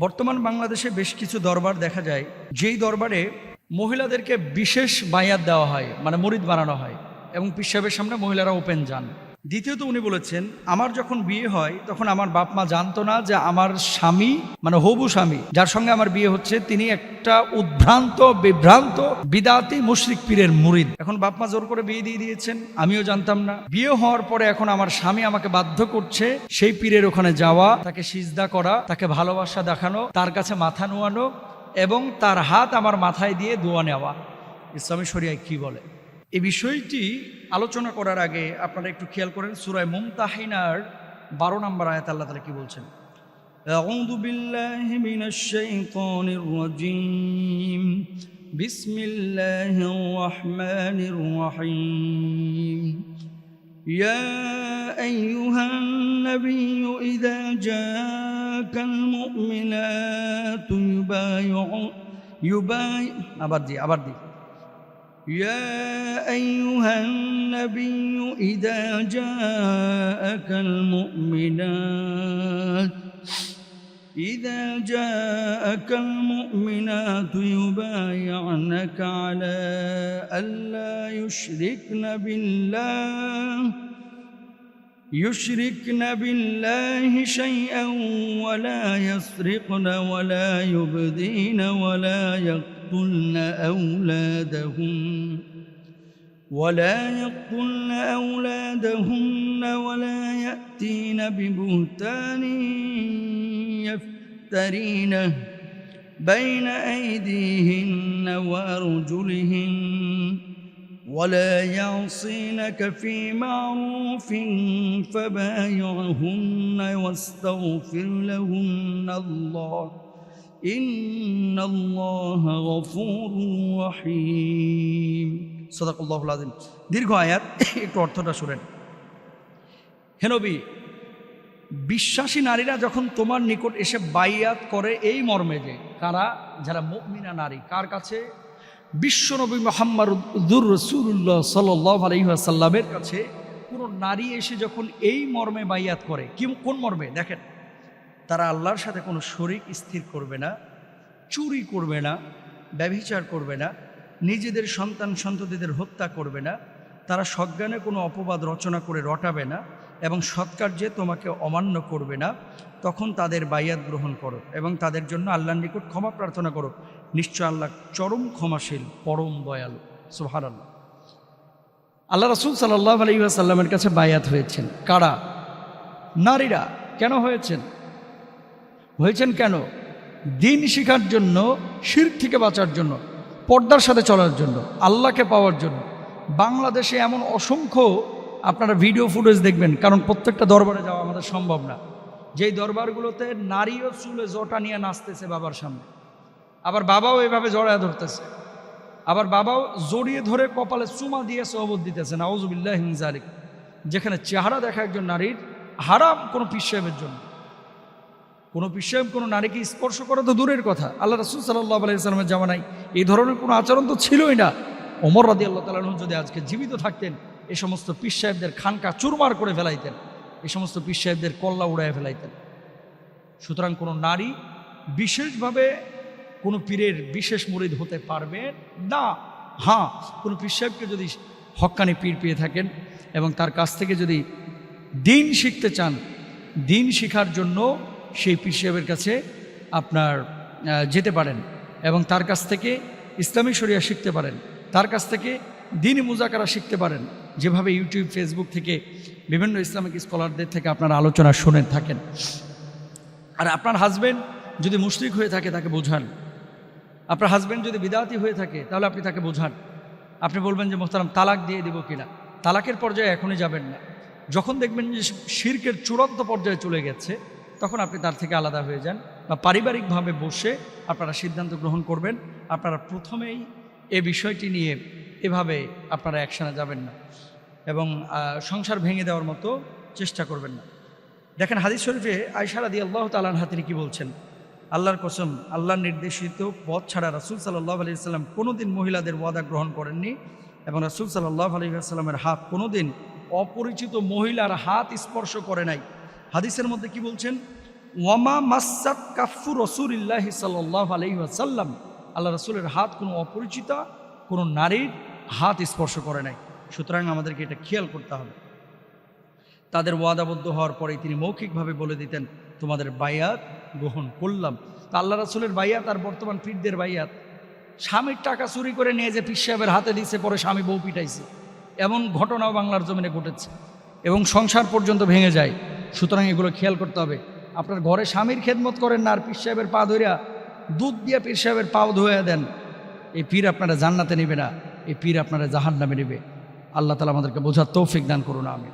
বর্তমান বাংলাদেশে বেশ কিছু দরবার দেখা যায়, যেই দরবারে মহিলাদেরকে বিশেষ বায়াত দেওয়া হয় মানে মরিদ বানানো হয়, এবং পিসাবের সামনে মহিলারা ওপেন যান। দ্বিতীয়ত উনি বলেছেন, আমার যখন বিয়ে হয়, তখন আমার বাপ মা জানতো না যে আমার স্বামী মানে হবু স্বামী, যার সঙ্গে আমার বিয়ে হচ্ছে, তিনি একটা উদ্ভ্রান্ত, বিভ্রান্ত, বিদাতি মুশরিক পীরের মুরিদ। এখন বাপ মা জোর করে বিয়ে দিয়ে দিয়েছেন, আমিও জানতাম না। বিয়ে হওয়ার পরে এখন আমার স্বামী আমাকে বাধ্য করছে, সেই পীরের ওখানে যাওয়া, তাকে সিজদা করা, তাকে ভালোবাসা দেখানো, তার কাছে মাথা নোয়ানো এবং তার হাত আমার মাথায় দিয়ে দোয়া নেওয়া। ইসলামী শরিয়ায় কি বলে? এই বিষয়টি আলোচনা করার আগে আপনারা একটু খেয়াল করেন সুরায় মুমতাহিনার বারো নম্বর আয়াত আল্লাহ তালা কি বলছেন أعوذ بالله من الشيطان الرجيم بسم الله الرحمن الرحيم يا أيها النبي إذا جاءك المؤمنات يبايع يبايع أبردي أبردي يا أيها النبي إذا جاءك المؤمنات إذا جاءك المؤمنات يبايعنك على ألا يشركن بالله يشركن بالله شيئا ولا يسرقن ولا يبدين ولا يقتلن أولادهن ولا يقتلن أولادهن ولا يأتين ببهتان يفترينه بين أيديهن وأرجلهن ولا يعصينك في معروف فبايعهن واستغفر لهن الله দীর্ঘ আয়াত, একটু অর্থটা শুনেন। হেনবি বিশ্বাসী নারীরা যখন তোমার নিকট এসে বাইয়াত করে এই মর্মে যে, কারা? যারা মকমিনা নারী, কার কাছে? বিশ্বনবী মোহাম্মদুর রসুল্লাহ সাল্লাহ আলহিহাসাল্লামের কাছে। কোনো নারী এসে যখন এই মর্মে বাইয়াত করে, কি, কোন মর্মে? দেখেন। তারা আল্লাহর সাথে কোনো শরিক স্থির করবে না, চুরি করবে না, ব্যভিচার করবে না, নিজেদের সন্তান সন্ততিদের হত্যা করবে না, তারা সজ্ঞানে কোনো অপবাদ রচনা করে রটাবে না এবং সৎকার্যে তোমাকে অমান্য করবে না, তখন তাদের বাইয়াত গ্রহণ করো এবং তাদের জন্য আল্লাহর নিকট ক্ষমা প্রার্থনা করো। নিশ্চয় আল্লাহ চরম ক্ষমাশীল, পরম দয়ালু। সোহার আল্লাহ আল্লাহ রসুল সাল্লাহ আলহিহাসাল্লামের কাছে বায়াত হয়েছেন। কারা? নারীরা। কেন হয়েছেন? হয়েছেন কেন? দিন শিখার জন্য শির থেকে বাঁচার জন্য, পর্দার সাথে চলার জন্য, আল্লাহকে পাওয়ার জন্য। বাংলাদেশে এমন অসংখ্য আপনারা ভিডিও ফুটেজ দেখবেন, কারণ প্রত্যেকটা দরবারে যাওয়া আমাদের সম্ভব না। যেই দরবারগুলোতে নারীও চুলে জটা নিয়ে নাচতেছে বাবার সামনে। আবার বাবাও এভাবে জড়ায় ধরতেছে। আবার বাবাও জড়িয়ে ধরে কপালে চুমা দিয়ে সহবত দিতেছে নাওজুবিল্লাহ হিনজারিক যেখানে চেহারা দেখা একজন নারীর, হারাম কোনো পিসাহেবের জন্য। কোনো পিসাহেব কোনো নারীকে স্পর্শ করা তো দূরের কথা। আল্লাহ রসুল সাল্লাহ আলাইসালামের জামানায় এই ধরনের কোনো আচরণ তো ছিলই না। ওমর রাদি আল্লাহ তালন যদি আজকে জীবিত থাকতেন, এ সমস্ত পীর সাহেবদের খানকা চুরমার করে ফেলাইতেন, এ সমস্ত পীর সাহেবদের কল্লা উড়ায় ফেলাইতেন। সুতরাং কোনো নারী বিশেষভাবে কোনো পীরের বিশেষ মুরিদ হতে পারবে না। হ্যাঁ কোনো পীর সাহেবকে যদি হক্কানি পীর পেয়ে থাকেন এবং তার কাছ থেকে যদি দিন শিখতে চান, দিন শিখার জন্য সেই পীর সাহেবের কাছে আপনার যেতে পারেন এবং তার কাছ থেকে ইসলামী শরিয়া শিখতে পারেন তার কাছ থেকে দিন মুজাকারা শিখতে পারেন যেভাবে ইউটিউব ফেসবুক থেকে বিভিন্ন ইসলামিক স্কলারদের থেকে আপনার আলোচনা শুনে থাকেন আর আপনার হাজবেন্ড যদি মুশরিক হয়ে থাকে তাকে বোঝান আপনার হাজবেন্ড যদি বিদাতি হয়ে থাকে তাহলে আপনি তাকে বোঝান আপনি বলবেন যে মোহতারাম তালাক দিয়ে দিব কিনা তালাকের পর্যায়ে এখনই যাবেন না যখন দেখবেন যে শির্কের চূড়ান্ত পর্যায়ে চলে গেছে তখন আপনি তার থেকে আলাদা হয়ে যান বা পারিবারিকভাবে বসে আপনারা সিদ্ধান্ত গ্রহণ করবেন। আপনারা প্রথমেই এ বিষয়টি নিয়ে এভাবে আপনারা অ্যাকশানে যাবেন না এবং সংসার ভেঙে দেওয়ার মতো চেষ্টা করবেন না। দেখেন হাদিস শরীফে আয়সারা আল্লাহ তালান হাতিনি কি বলছেন? আল্লাহর কসম, আল্লাহর নির্দেশিত পথ ছাড়া রাসুল সাল্লাহ আলি সাল্লাম কোনোদিন মহিলাদের ওয়াদা গ্রহণ করেননি এবং রাসুল সাল্লাহ আলী সাল্লামের হাত কোনোদিন অপরিচিত মহিলার হাত স্পর্শ করে নাই। হাদিসের মধ্যে কি বলছেন? ওয়ামা মাসাদ কাফু রসুলিল্লাহ সাল্লাহ আলহিহাসাল্লাম আল্লাহ রসুলের হাত কোনো অপরিচিত, কোনো নারীর হাত স্পর্শ করে নাই। সুতরাং আমাদেরকে এটা খেয়াল করতে হবে। তাদের ওয়াদাবদ্ধ হওয়ার পরে তিনি মৌখিকভাবে বলে দিতেন, তোমাদের বায়াত গ্রহণ করলাম। তা আল্লাহ রসুলের বাইয়াত আর বর্তমান পীরদের বাইয়াত স্বামীর টাকা চুরি করে নিয়ে যে পীর সাহেবের হাতে দিচ্ছে পরে স্বামী বউ পিটাইছে। এমন ঘটনাও বাংলার জমিনে ঘটেছে এবং সংসার পর্যন্ত ভেঙে যায়। সুতরাং এগুলো খেয়াল করতে হবে। আপনার ঘরে স্বামীর খেদমত করেন না, আর পীর সাহেবের পা ধরিয়া দুধ দিয়ে পীর সাহেবের পাও ধুয়ে দেন। এই পীর আপনারা জান্নাতে নেবে না, এই পীর আপনারা জাহান নামে নেবে। আল্লাহ তালা আমাদেরকে বোঝার তৌফিক দান করুন আমি